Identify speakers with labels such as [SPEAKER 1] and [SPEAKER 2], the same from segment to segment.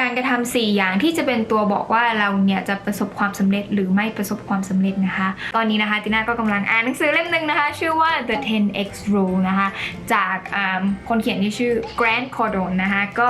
[SPEAKER 1] การกระทำ4อย่างที่จะเป็นตัวบอกว่าเราเนี่ยจะประสบความสำเร็จหรือไม่ประสบความสำเร็จนะคะ ตอนนี้นะคะติน่าก็กำลังอ่านหนังสือเล่มหนึ่งนะคะ ชื่อว่า The 10x Rule นะคะ จากคนเขียนที่ชื่อ Grant Cardone นะคะก็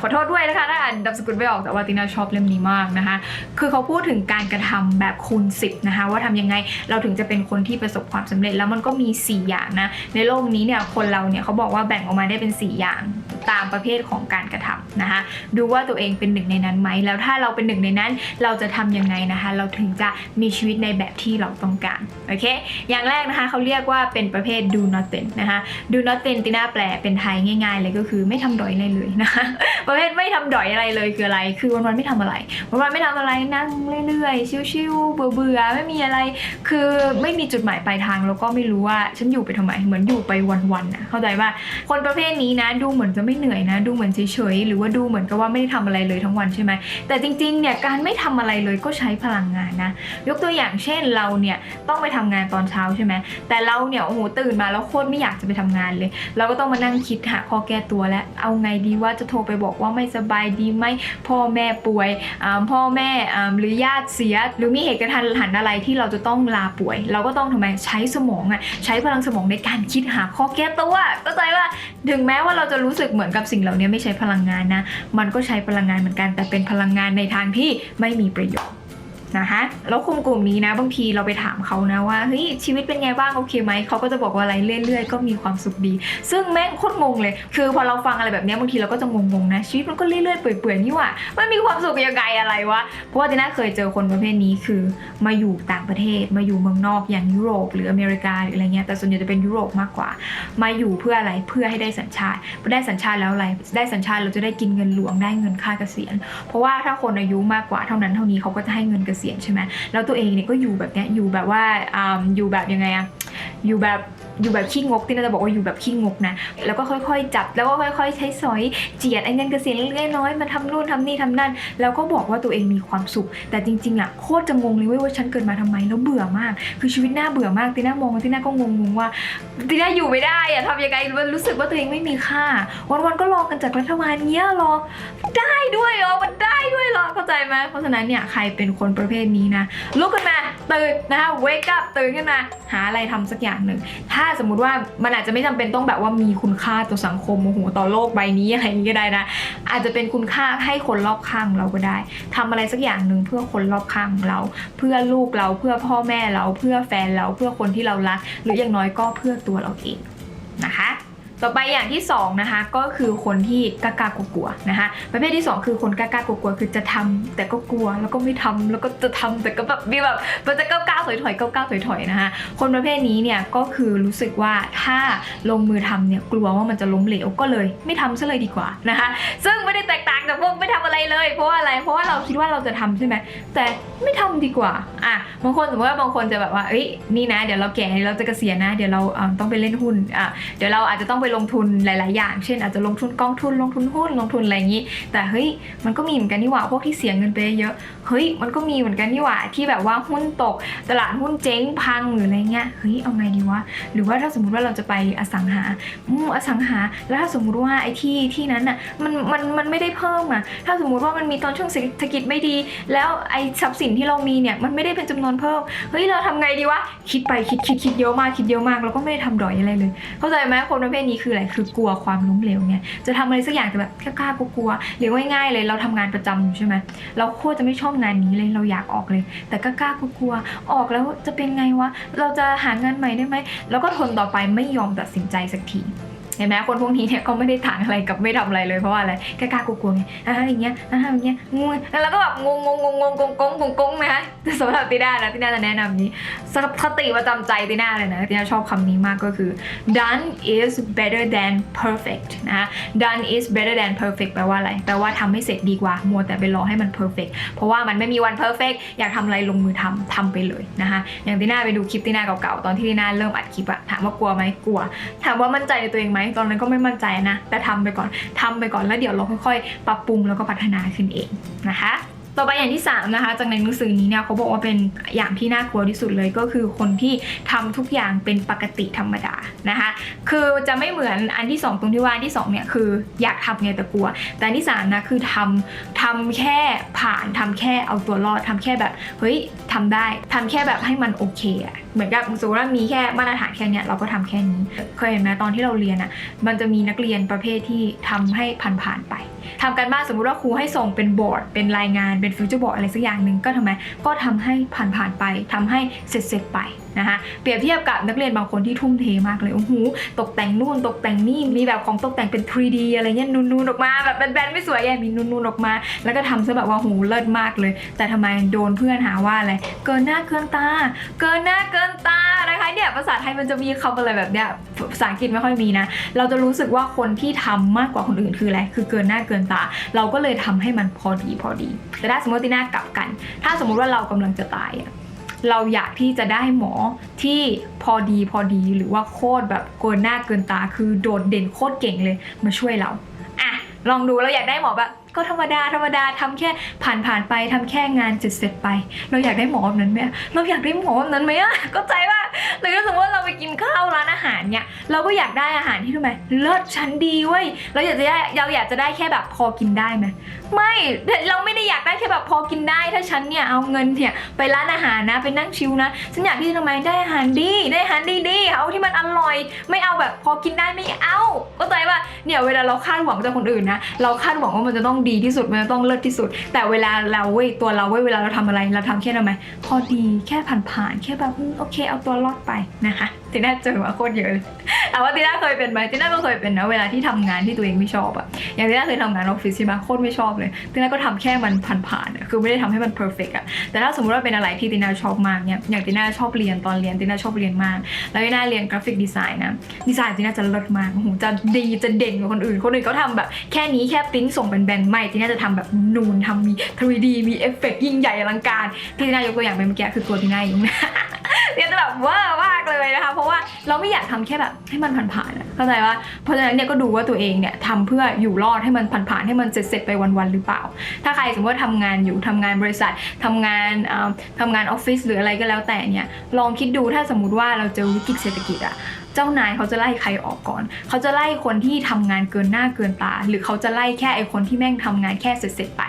[SPEAKER 1] ขอโทษด้วยนะคะถ้าอ่านดับสกุลไม่ออกแต่ว่าติน่าชอบเล่มนี้มากนะคะ คือเขาพูดถึงการกระทำแบบคูณ 10 นะคะ ว่าทำยังไงเราถึงจะเป็นคนที่ประสบความสำเร็จแล้วมันก็มี 4 อย่างนะในโลกนี้เนี่ยคนเราเนี่ยเขาบอกว่าแบ่งออกมาได้เป็น 4 อย่าง ตามประเภทของการกระทำนะคะ ดูว่าตัวเองเป็นหนึ่งในนั้นไหม แล้วถ้าเราเป็นหนึ่งในนั้น เราจะทำยังไงนะคะ เราถึงจะมีชีวิตในแบบที่เราต้องการ โอเค อย่างแรกนะคะเขาเรียกว่าเป็นประเภท do nothing นะคะ do nothing ติน่าแปลเป็นไทยง่าย ๆ เลยก็คือไม่ทำดอยอะไรเลยนะคะ ประเภทไม่ทำดอยอะไรเลยคืออะไร คือวันๆไม่ทำอะไร วันๆไม่ทำอะไรนั่งเรื่อยๆ ชิวๆ เบื่อๆ ไม่มีอะไร คือไม่มีจุดหมายปลายทาง แล้วก็ไม่รู้ว่าฉันอยู่ไปทำไม เหมือนอยู่ไปวันๆนะเข้าใจว่าคนประเภทนี้นะ ดูเหมือนจะไม่เหนื่อยนะ ดูเหมือนเฉยๆหรือว่าดูเหมือนกับว่าไม่ได้ทำอะไรเลยทั้งวันใช่ไหมแต่จริงๆเนี่ยการไม่ทำอะไรเลยก็ใช้พลังงานนะ ยกตัวอย่างเช่นเราเนี่ยต้องไปทำงานตอนเช้าใช่ไหมแต่เราเนี่ยโอ้โหตื่นมาแล้วโคตรไม่อยากจะไปทำงานเลย เราก็ต้องมานั่งคิดหาข้อแก้ตัวแล้วเอาไงดีว่าจะโทรไปบอกว่าไม่สบายดีไหมพ่อแม่ป่วยพ่อแม่หรือญาติเสีย หรือมีเหตุกระทันหันอะไรที่เราจะต้องลาป่วย เราก็ต้องทำไมใช้สมองอะใช้พลังสมองในการคิดหาข้อแก้ตัวเข้าใจว่าถึงแม้ว่าเราจะรู้สึกเหมือนกับสิ่งเหล่านี้ไม่ใช้พลังงานนะ มันก็ใช้พลังงานเหมือนกัน แต่เป็นพลังงานในทางที่ไม่มีประโยชน์ นะคะแล้วกลุ่มกลุ่มนี้นะบางทีเราไปถามเขานะว่าเฮ้ยชีวิตเป็นไงบ้างโอเคไหมเขาก็จะบอกว่าอะไรเรื่อย ๆ ก็มีความสุขดี ซึ่งแม่งโคตรงงเลย คือพอเราฟังอะไรแบบนี้บางทีเราก็จะงงๆนะชีวิตมันก็เรื่อยๆเปื่อยๆนี่หว่ามันมีความสุขยังไงอะไรวะเพราะว่าจีน่าเคยเจอคนประเภทนี้คือมาอยู่ต่างประเทศ มาอยู่เมืองนอกอย่างยุโรป หรืออเมริกาหรืออะไรเงี้ยแต่ส่วนใหญ่จะเป็นยุโรปมากกว่า มาอยู่เพื่ออะไรเพื่อให้ได้สัญชาติพอได้สัญชาติแล้วอะไรได้สัญชาติเราจะได้กินเงินหลวงได้เงินค่าเกษียณ เพราะว่าถ้าคนอายุมากกว่าเท่านั้นเท่านี้เขาก็จะให้เงินเกษียณใช่ไหมแล้วตัวเองเนี่ยก็อยู่แบบเนี้ยอยู่แบบว่าอยู่แบบยังไงอะอยู่แบบอยู่แบบขี้งกที่น่าจะบอกว่าอยู่แบบขี้งกนะ แล้วก็ค่อยๆจับแล้วก็ค่อยๆใช้สอยเจียดไอ้เงินเกษียณเล็กๆน้อยๆมาทำนู่นทำนี่ทำนั่น แล้วก็บอกว่าตัวเองมีความสุข แต่จริงๆอะโคตรจะงงเลยเว้ยว่าฉันเกิดมาทำไมแล้วเบื่อมาก คือชีวิตน่าเบื่อมากตีน่ามองตีน่าก็งงๆว่าตีน่าอยู่ไม่ได้อะทำยังไงมันรู้สึกว่าตัวเองไม่มีค่า วันๆก็รอกันจากรัฐบาลเนี้ยรอได้ด้วยเหรอมัน ด้ด้วยเหรอเข้าใจไหมเพราะฉะนั้นเนี่ยใครเป็นคนประเภทนี้นะลุกขึ้นมาตื่นนะคะ wake up ตื่นขึ้นมาหาอะไรทำสักอย่างหนึ่ง ถ้าสมมุติว่ามันอาจจะไม่จำเป็นต้องแบบว่ามีคุณค่าต่อสังคมโอ้โหต่อโลกใบนี้อะไรอย่างนี้ก็ได้นะ อาจจะเป็นคุณค่าให้คนรอบข้างเราก็ได้ทำอะไรสักอย่างหนึ่งเพื่อคนรอบข้างเรา เพื่อลูกเราเพื่อพ่อแม่เราเพื่อแฟนเราเพื่อคนที่เรารัก หรืออย่างน้อยก็เพื่อตัวเราเองนะคะ ต่อไปอย่างที่สองนะคะก็คือคนที่กล้ากากลัวๆนะคะประเภทที่สองคือคนกล้ากากลัวๆคือจะทำแต่ก็กลัวแล้วก็ไม่ทำแล้วก็จะทำแต่ก็แบบมีแบบมันจะก้าวๆถอยๆก้าวๆถอยๆนะคะคนประเภทนี้เนี่ยก็คือรู้สึกว่าถ้าลงมือทำเนี่ยกลัวว่ามันจะล้มเหลวก็เลย ไม่ทำซะเลยดีกว่านะคะซึ่งไม่ได้แตกต่างจากพวกไม่ทำอะไรเลย เพราะว่าอะไรเพราะว่าเราคิดว่าเราจะทำใช่ไหมแต่ไม่ทำดีกว่าอะบางคนสมมติว่าบางคนจะแบบว่าเอ้ยนี่นะ เดี๋ยวเราแก่เราจะเกษียณนะ เดี๋ยวเราต้องไปเล่นหุ้นอะเดี๋ยวเราอาจจะต้องไปลงทุนหลาย ๆ อย่าง เช่นอาจจะลงทุนกองทุนลงทุนหุ้นลงทุนอะไรอย่างนี้ แต่เฮ้ยมันก็มีเหมือนกันนี่หว่าพวกที่เสียเงินไปเยอะเฮ้ยมันก็มีเหมือนกันนี่หว่าที่แบบว่าหุ้นตก ตลาดหุ้นเจ๊งพังหรืออะไรเงี้ยเฮ้ยเอาไงดีวะหรือว่าถ้าสมมติว่าเราจะไปอสังหาอืมอสังหา แล้วถ้าสมมติว่าไอ้ที่ที่นั้นอะมันมันมันไม่ได้เพิ่มอะถ้าสมมติว่ามันมีตอนช่วงเศรษฐกิจไม่ดี แล้วไอ้ทรัพย์สินที่เรามีเนี่ยมันไม่ได้เป็นจำนวนเพิ่มเฮ้ยเราทำไงดีวะคิดไปคิดคิดคิดเยอะมากคิดเยอะมากแล้วก็ไม่ได้ทำดอยอะไรเลย เข้าใจไหมคนประเภทนี้คืออะไรคือกลัวความล้มเหลวไงจะทำอะไรสักอย่างแต่แบบกล้าๆกลัวหรือง่ายๆเลยเราทำงานประจำอยู่ใช่ไหมเราโคตรจะไม่ชอบงานนี้เลยเราอยากออกเลย แต่กล้าๆกลัวออกแล้วจะเป็นไงวะเราจะหางานใหม่ได้ไหมแล้วก็ทนต่อไปไม่ยอมตัดสินใจสักที เห็นไหมคนพวกนี้เนี่ยก็ไม่ได้ต่างอะไรกับไม่ทำอะไรเลยเพราะว่าอะไรกล้ากลัวๆไงอ่าอย่างเงี้ยอ่าอย่างเงี้ยงงแล้วก็แบบงงงงงงงงงงงงงนะคะสำหรับติน่านะติน่าจะแนะนำนี้สติประจำใจติน่าเลยนะติน่าชอบคำนี้มากก็คือ done is better than perfect นะคะ done is better than perfect แปลว่าอะไรแปลว่าทำให้เสร็จดีกว่ามัวแต่ไปรอให้มัน perfect เพราะว่ามันไม่มีวัน perfect อยากทำอะไรลงมือทำทำไปเลยนะคะอย่างติน่าไปดูคลิปติน่าเก่าๆตอนที่ติน่าเริ่มอัดคลิปอะถามว่ากลัวไหมกลัว ถามว่ามั่นใจในตัวเองไหมตอนนั้นก็ไม่มั่นใจนะ แต่ทำไปก่อนทำไปก่อนแล้วเดี๋ยวเราค่อยๆ ปรับปรุงแล้วก็พัฒนาขึ้นเองนะคะ ต่อไปอย่างที่สามนะคะจากในหนังสือนี้เนี่ยเขาบอกว่าเป็นอย่างที่น่ากลัวที่สุดเลยก็คือคนที่ทำทุกอย่างเป็นปกติธรรมดานะคะคือจะไม่เหมือนอันที่สองตรงที่ว่าอันที่สองเนี่ยคืออยากทำไงแต่กลัว แต่อันที่สามนะคือทำทำแค่ผ่านทำแค่เอาตัวรอดทำแค่แบบเฮ้ยทำได้ทำแค่แบบให้มันโอเคอะเหมือนกับสมมติว่ามีแค่มาตรฐานแค่เนี้ยเราก็ทำแค่นี้ เคยเห็นไหมตอนที่เราเรียนอะมันจะมีนักเรียนประเภทที่ทำให้ผ่านๆไป ทำกันบ้านสมมุติว่าครูให้ส่งเป็นบอร์ด เป็นรายงานเป็นฟิวเจอร์บอร์ดอะไรสักอย่างหนึ่งก็ทำไมก็ทำให้ผ่านๆไปทำให้เสร็จๆไปนะคะเปรียบเทียบกับนักเรียนบางคนที่ทุ่มเทมากเลยโอ้โหตกแต่งนู่นตกแต่งนี่มีแบบของตกแต่งเป็น 3D อะไรเงี้ยนูนๆออกมาแบบแบนๆไม่สวยแย่มีนูนๆออกมา แล้วก็ทำซะแบบว่าโหเลิศมากเลย แต่ทำไมโดนเพื่อนหาว่าอะไร เกินหน้าเกินตา เกินหน้าเกินตาะเนี่ยภาษาไทยมันจะมีคำอะไรแบบเนี้ยภาษาอังกฤษไม่ค่อยมีนะ เราจะรู้สึกว่าคนที่ทำมากกว่าคนอื่นคืออะไร คือเกินหน้าเกินตา เราก็เลยทำให้มันพอดีพอดี แต่ถ้าสมมติติน่ากลับกัน ถ้าสมมุติว่าเรากำลังจะตายอะเราอยากที่จะได้หมอที่พอดีพอดีหรือว่าโคตรแบบเกินหน้าเกินตา คือโดดเด่นโคตรเก่งเลยมาช่วยเราอะลองดูเราอยากได้หมอแบบก็ธรรมดาธรรมดาทำแค่ผ่านผ่านไปทำแค่งานเสร็จเสร็จไป เราอยากได้หมอแบบนั้นไหมอะเราอยากได้หมอแบบนั้นไหมอะก็ใจว่า หรือถ้าสมมติว่าเราไปกินข้าวร้านอาหารเนี่ยเราก็อยากได้อาหารที่ทำไมเลิศชั้นดีเว้ยเราอยากจะได้เราอยากจะได้แค่แบบพอกินได้ไหมไม่เราไม่ได้อยากได้แค่แบบพอกินได้ถ้าฉันเนี่ยเอาเงินเนี่ยไปร้านอาหารนะไปนั่งชิลนะฉันอยากที่จะทำไมได้อาหารดีได้อาหารดีๆเอาที่มันอร่อย ไม่เอาแบบพอกินได้ไม่เอาก็ใจว่าเนี่ยเวลาเราคาดหวังจากคนอื่นนะเราคาดหวังว่ามันจะต้องดีที่สุดมันจะต้องเลิศที่สุด แต่เวลาเราเว้ยตัวเราเว้ยเวลาเราทำอะไรเราทำแค่ทำไมพอดีแค่ผ่านๆแค่แบบโอเคเอาตัวรอดไปนะคะทีน่าเจอมาโคตรเยอะเลยแต่ว่าทีน่าเคยเป็นไหมทีน่าก็เคยเป็นนะเวลาที่ทำงานที่ตัวเองไม่ชอบอะอย่างทีน่าเคยทำงานออฟฟิศใช่ไหมโคตรไม่ชอบเลยทีน่าก็ทำแค่มันผ่านๆอะคือไม่ได้ทำให้มันเพอร์เฟกอะแต่ถ้าสมมติว่าเป็นอะไรที่ทีน่าชอบมากเนี่ยอย่างทีน่าชอบเรียนตอนเรียนทีน่าชอบเรียนมาก แล้วทีน่าเรียนกราฟิกดีไซน์นะดีไซน์ทีน่าจะเลิศมากโอ้โหจะดีจะเด่นกว่าคนอื่นคนอื่นเขาทำแบบแค่นี้แค่ปริ้นส่งเป็นแบนไม่ทีน่าจะทำแบบนูนทำมี 3D มีเอฟเฟกต์ยิ่งใหญ่อลังการที่ทีน่ายกตัวอย่างไปเมื่อกี้คือตัวทีน่าเอง เนี่ยจะแบบเว่ามากเลยนะคะ เพราะว่าเราไม่อยากทำแค่แบบให้มันผ่านๆอะเข้าใจว่าเพราะฉะนั้นเนี่ยก็ดูว่าตัวเองเนี่ยทำเพื่ออยู่รอดให้มันผ่านๆให้มันเสร็จๆไปวันๆหรือเปล่า ถ้าใครสมมติว่าทำงานอยู่ทำงานบริษัททำงานเอ่อทำงานออฟฟิศหรืออะไรก็แล้วแต่เนี่ยลองคิดดูถ้าสมมติว่าเราเจอวิกฤตเศรษฐกิจอะเจ้านายเขาจะไล่ใครออกก่อน เขาจะไล่คนที่ทำงานเกินหน้าเกินตา หรือเขาจะไล่แค่ไอคนที่แม่งทำงานแค่เสร็จๆไป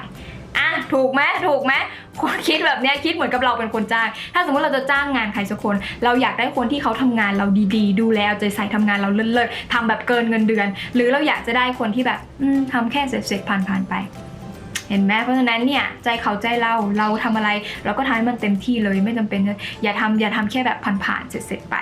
[SPEAKER 1] อะ ถูกไหมถูกไหม คนคิดแบบเนี้ยคิดเหมือนกับเราเป็นคนจ้าง ถ้าสมมติเราจะจ้างงานใครสักคน เราอยากได้คนที่เขาทำงานเราดีๆ ดูแลเอาใจใส่ทำงานเราเลิศๆทำแบบเกินเงินเดือน หรือเราอยากจะได้คนที่แบบอืมทำแค่เสร็จๆผ่านๆไปเห็นไหมเพราะฉะนั้นเนี่ยใจเขาใจเราเราทำอะไร เราก็ทำให้มันเต็มที่เลยไม่จำเป็นอย่าทำอย่าทำแค่แบบผ่านๆเสร็จๆไป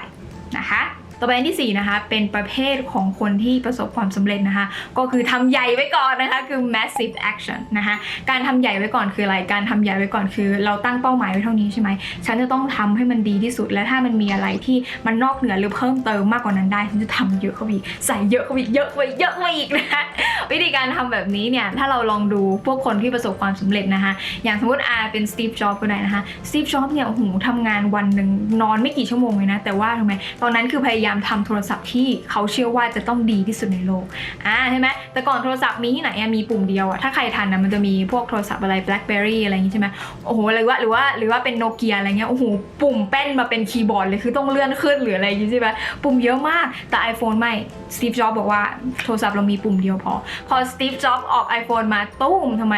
[SPEAKER 1] นะคะ ต่อไปอันที่4นะคะเป็นประเภทของคนที่ประสบความสำเร็จนะคะ ก็คือทำใหญ่ไว้ก่อนนะคะคือ massive action นะคะการทำใหญ่ไว้ก่อนคืออะไร การทำใหญ่ไว้ก่อนคือ เราตั้งเป้าหมายไว้เท่านี้ใช่ไหมฉันจะต้องทำให้มันดีที่สุด และถ้ามันมีอะไรที่มันนอกเหนือหรือเพิ่มเติมมากกว่านั้นได้ฉันจะทำเยอะเข้าไปอีกใส่เยอะเข้าไปอีกเยอะไปเยอะไปอีกนะคะวิธีการทำแบบนี้เนี่ยถ้าเราลองดูพวกคนที่ประสบความสำเร็จนะคะ อย่างสมมติอาเป็นสตีฟจ็อบก็ได้นะคะสตีฟจ็อบเนี่ยโอ้โหทำงานวันหนึ่งนอนไม่กี่ชั่วโมงเลยนะแต่ว่าทำไมตอนนั้นคือพยายามทำโทรศัพท์ที่เขาเชื่อว่าจะต้องดีที่สุดในโลกอ่าใช่ไหมแต่ก่อนโทรศัพท์มีที่ไหนมีปุ่มเดียวอะถ้าใครทันนะมันจะมีพวกโทรศัพท์อะไร BlackBerry อะไรอย่างงี้ใช่ไหมโอ้โหหรือว่าหรือว่าหรือว่าเป็นโนเกียอะไรเงี้ยโอ้โหปุ่มแป้นมาเป็นคีย์บอร์ดเลยคือต้องเลื่อนขึ้นหรืออะไรอย่างงี้ใช่ไหมปุ่มเยอะมากแต่ iPhone ไม่สตีฟจ็อบบอกว่าโทรศัพท์เรามีปุ่มเดียวพอ พอสตีฟจ็อบออก iPhone มาตุ้มทำไม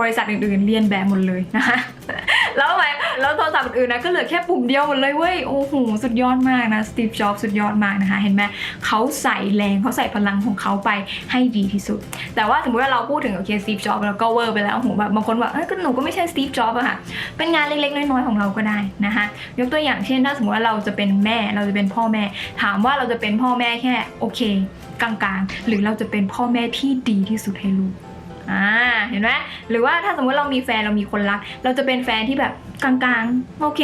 [SPEAKER 1] บริษัทอื่นๆเรียนแบบหมดเลยนะคะแล้วทำไมแล้วโทรศัพท์อื่นนะก็เหลือแค่ปุ่มเดียวหมดเลยเว้ยโอ้โหสุดยอดมากนะสตีฟจ็อบสุดยอดอดมากนะคะ เห็นไหมเขาใส่แรงเขาใส่พลังของเขาไปให้ดีที่สุด แต่ว่าสมมติว่าเราพูดถึงโอเคสตีฟจ็อบแล้วก็เวอร์ไปแล้วโอ้โหแบบบางคนบอกเอ้ก็หนูก็ไม่ใช่สตีฟจ็อบอะค่ะเป็นงานเล็กๆน้อยๆของเราก็ได้นะคะยกตัวอย่างเช่น ถ้าสมมติว่าเราจะเป็นแม่เราจะเป็นพ่อแม่ ถามว่าเราจะเป็นพ่อแม่แค่โอเค กลางๆ หรือเราจะเป็นพ่อแม่ที่ดีที่สุดให้ลูกอ่าเห็นไหมหรือว่าถ้าสมมติเรามีแฟนเรามีคนรัก เราจะเป็นแฟนที่แบบกลางๆ โอเค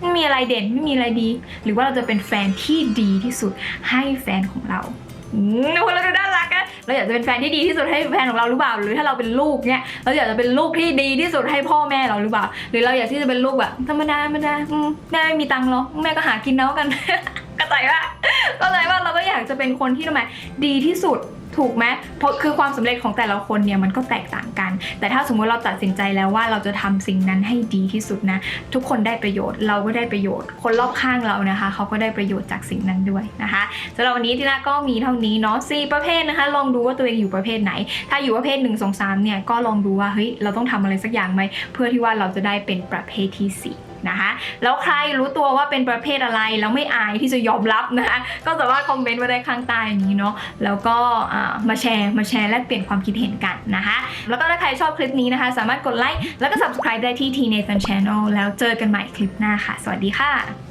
[SPEAKER 1] ไม่มีอะไรเด่นไม่มีอะไรดี หรือว่าเราจะเป็นแฟนที่ดีที่สุดให้แฟนของเราอืมคนเราดูน่ารักอะเราอยากจะเป็นแฟนที่ดีที่สุดให้แฟนของเราหรือเปล่า หรือถ้าเราเป็นลูกเนี่ยเราอยากจะเป็นลูกที่ดีที่สุดให้พ่อแม่เราหรือเปล่า หรือเราอยากที่จะเป็นลูกแบบธรรมดาธรรมดาแม่ไม่มีตังค์หรอกแม่ก็หากินเอากันเข้าใจว่าเข้าใจว่าเราก็อยากจะเป็นคนที่ทำไมดีที่สุด ถูกไหมเพราะคือความสำเร็จของแต่ละคนเนี่ยมันก็แตกต่างกัน แต่ถ้าสมมติเราตัดสินใจแล้วว่าเราจะทำสิ่งนั้นให้ดีที่สุดนะ ทุกคนได้ประโยชน์ เราก็ได้ประโยชน์ คนรอบข้างเรานะคะ เขาก็ได้ประโยชน์จากสิ่งนั้นด้วยนะคะสำหรับวันนี้ที่น่าก็มีเท่านี้เนาะสี่ประเภทนะคะ ลองดูว่าตัวเองอยู่ประเภทไหน ถ้าอยู่ประเภท1 2 3เนี่ยก็ลองดูว่าเฮ้ยเราต้องทำอะไรสักอย่างไหมเพื่อที่ว่าเราจะได้เป็นประเภทที่สี่ นะคะแล้วใครรู้ตัวว่าเป็นประเภทอะไรแล้วไม่อายที่จะยอมรับนะคะก็สามารถคอมเมนต์มาได้ข้างใต้อย่างนี้เนาะแล้วก็มาแชร์มาแชร์แลกเปลี่ยนความคิดเห็นกันนะคะแล้วก็ถ้าใครชอบคลิปนี้นะคะ สามารถกดไลค์แล้วก็ subscribe ได้ที่ T Nathan Channel แล้วเจอกันใหม่คลิปหน้าค่ะ สวัสดีค่ะ